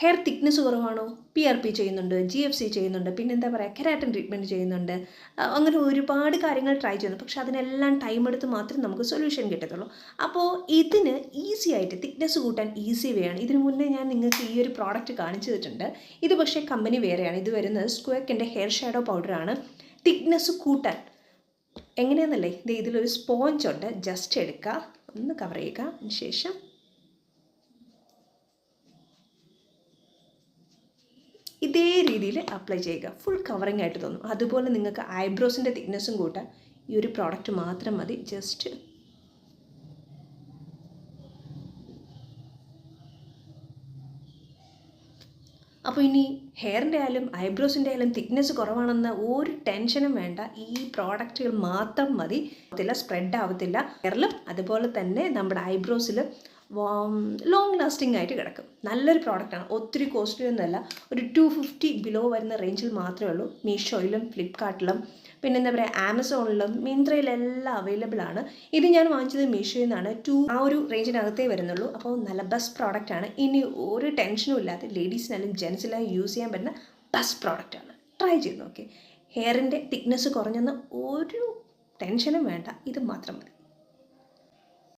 Hair thickness കുറവാണോ? P R P ചെയ്യുന്നുണ്ട് G F C ചെയ്യുന്നുണ്ട് പിന്നെ എന്താ പറയുക കെരാറ്റൻ ട്രീറ്റ്മെന്റ് ചെയ്യുന്നുണ്ട്. അങ്ങനെ ഒരുപാട് കാര്യങ്ങൾ ട്രൈ ചെയ്യുന്നു പക്ഷേ അതിനെല്ലാം ടൈം എടുത്ത് മാത്രമേ നമുക്ക് സൊല്യൂഷൻ കിട്ടത്തുള്ളൂ. അപ്പോൾ ഇതിന് ഈസി ആയിട്ട് തിക്നെസ് കൂട്ടാൻ ഈസി വേ ആണ്. ഇതിനു മുന്നേ ഞാൻ നിങ്ങൾക്ക് ഈ ഒരു പ്രോഡക്റ്റ് കാണിച്ചു തന്നിട്ടുണ്ട്. ഇത് പക്ഷേ കമ്പനി വേറെയാണ്. ഇത് വരുന്നത് സ്ക്വയക്കിന്റെ ഹെയർ ഷാഡോ പൗഡറാണ് തിക്നെസ് കൂട്ടാൻ. എങ്ങനെയാണെന്നല്ലേ ഇത് ഇതിലൊരു സ്പോഞ്ച് ഉണ്ട്. ജസ്റ്റ് എടുക്കുക ഒന്ന് കവർ ചെയ്യുക. അതിന് ശേഷം ഇതേ രീതിയിൽ അപ്ലൈ ചെയ്യുക. ഫുൾ കവറിങ് ആയിട്ട് തോന്നും. അതുപോലെ നിങ്ങൾക്ക് ഐബ്രോസിന്റെ തിക്നെസ്സും കൂട്ടാൻ ഈ ഒരു പ്രോഡക്റ്റ് മാത്രം മതി. ജസ്റ്റ് അപ്പോൾ ഇനി ഹെയറിന്റെ ആയാലും ഐബ്രോസിന്റെ ആയാലും തിക്നെസ് കുറവാണെന്ന ഒരു ടെൻഷനും വേണ്ട. ഈ പ്രോഡക്റ്റുകൾ മാത്രം മതി. സ്പ്രെഡ് ആവത്തില്ല. ഹെയറിലും അതുപോലെ തന്നെ നമ്മുടെ ഐബ്രോസിലും ലോങ് ലാസ്റ്റിംഗ് ആയിട്ട് കിടക്കും. നല്ലൊരു പ്രോഡക്റ്റാണ് ഒത്തിരി കോസ്റ്റ്ലി ഒന്നുമല്ല ഒരു ടു ഫിഫ്റ്റി ബിലോ വരുന്ന റേഞ്ചിൽ മാത്രമേ ഉള്ളൂ. മീഷോയിലും ഫ്ലിപ്കാർട്ടിലും പിന്നെ എന്താ പറയുക ആമസോണിലും മിന്ത്രയിലെല്ലാം അവൈലബിൾ ആണ്. ഇത് ഞാൻ വാങ്ങിച്ചത് മീഷോയിൽ നിന്നാണ്. ടു ആ ഒരു റേഞ്ചിനകത്തേ വരുന്നുള്ളൂ. അപ്പോൾ നല്ല ബെസ്റ്റ് പ്രോഡക്റ്റ് ആണ്. ഇനി ഒരു ടെൻഷനും ഇല്ലാതെ ലേഡീസിനായാലും ജെൻസിനായാലും യൂസ് ചെയ്യാൻ പറ്റുന്ന ബെസ്റ്റ് പ്രോഡക്റ്റ് ആണ്. ട്രൈ ചെയ്ത് നോക്കി. ഹെയറിന്റെ തിക്നെസ് കുറഞ്ഞെന്ന് ഒരു ടെൻഷനും വേണ്ട. ഇത് മാത്രം മതി.